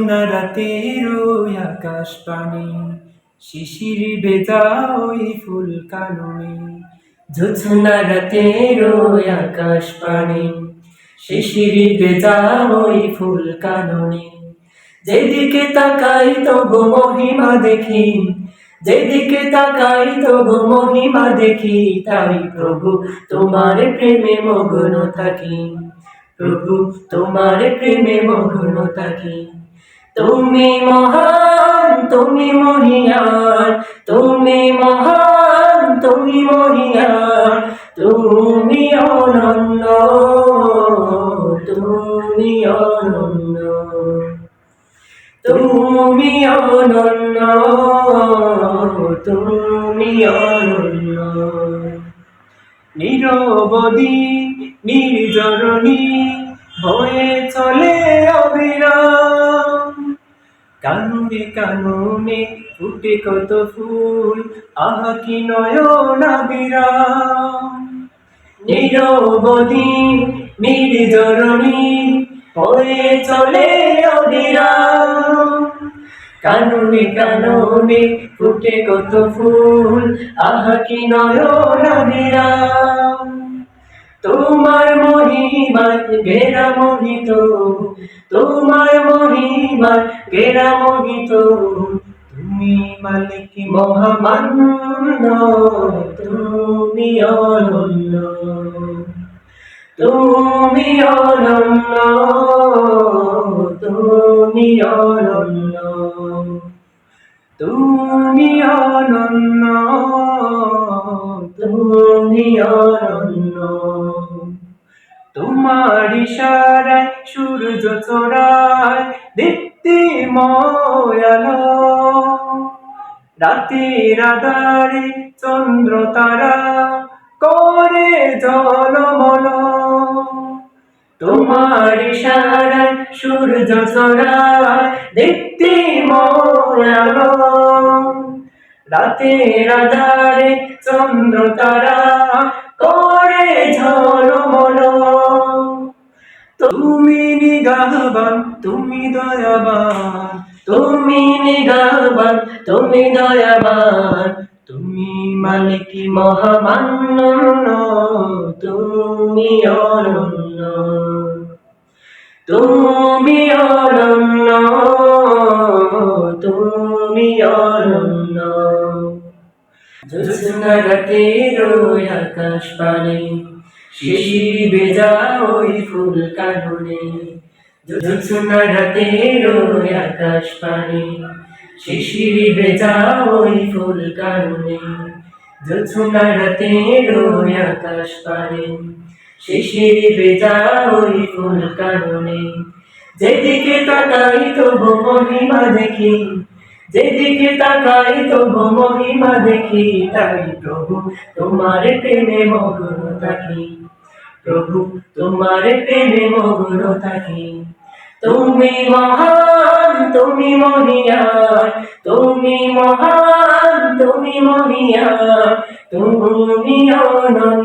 রাতের আকাশ পানি শিশির বেজা ওই ফুল কাননে ঝুঝুনা রাতের আকাশ পানি শিশির বেজা ওই ফুল কাননে যেদিকে তাকাই তবু মহিমা দেখি, যেদিকে তাকাই তবু মহিমা দেখি, তাই প্রভু তোমার প্রেমে মগ্ন থাকি। প্রভু তোমার প্রেমে মগ্ন থাকি। তুমি মহান, তুমি মহিয়ান তুমি মহান, তুমি মহিয়ান তুমি অনন্য তুমি অনন্য। তুমি অনন্য তুমি অনন্য। নিরবধি নির্জরণী হয়ে চলে অবিরাম। কানুনে কানুনে ফুটে কত ফুল, আহা কি নয়না বিরাম। নিরবধি নির্জরণী হয়ে চলে অবিরাম। কানুনে কানুনে ফুটে কত ফুল, আহা কি নয়না বিরাম। গেরা মোহিত তোমার মহিমার গেরা মোহিত তুমি মালিক মহামান্য, তুমি অনন্য। তুমি অনন্য তুমি অনন্য। তুমি অনন্য তুমি অনন্য। তোমার ইশারায়, সূর্য চড়ায় দীপ্তি ময়ালো। রাতের আধারে চন্দ্র তারা করে জলমল। তোমার ইশারায়, সূর্য চড়ায় দীপ্তি ময়ালো। রাতের আধারে চন্দ্র তারা করে ঝলমল তুমি নিগাহবান, তুমি দয়াবান। তুমি নিগাহবান, তুমি দয়াবান। তুমি মালিক মহামান্য, তুমি অনন্য। তুমি অনন্য তুমি অনন্য। জ্যোৎস্না রাতের আকাশ পানে শিশির বেজা ওই ফুল কাননে, জ্যোৎস্না রাতের ওই আকাশ পানে। শিশির বেজা ওই ফুল কাননে, জ্যোৎস্না রাতের ওই আকাশ পানে। শিশির বেজা ওই ফুল কাননে, যেদিকে তাকাই তবু মহিমা দেখি, যেদিকে তাকাই তবু মহিমা দেখি, তাই প্রভু তোমার প্রেমে মগ্ন। থাকি প্রভু, তোমার প্রেমে মগ্ন থাকি তুমি মহান, তুমি মহিয়ান তুমি মহান, তুমি মহিয়ান তুমি অনন্য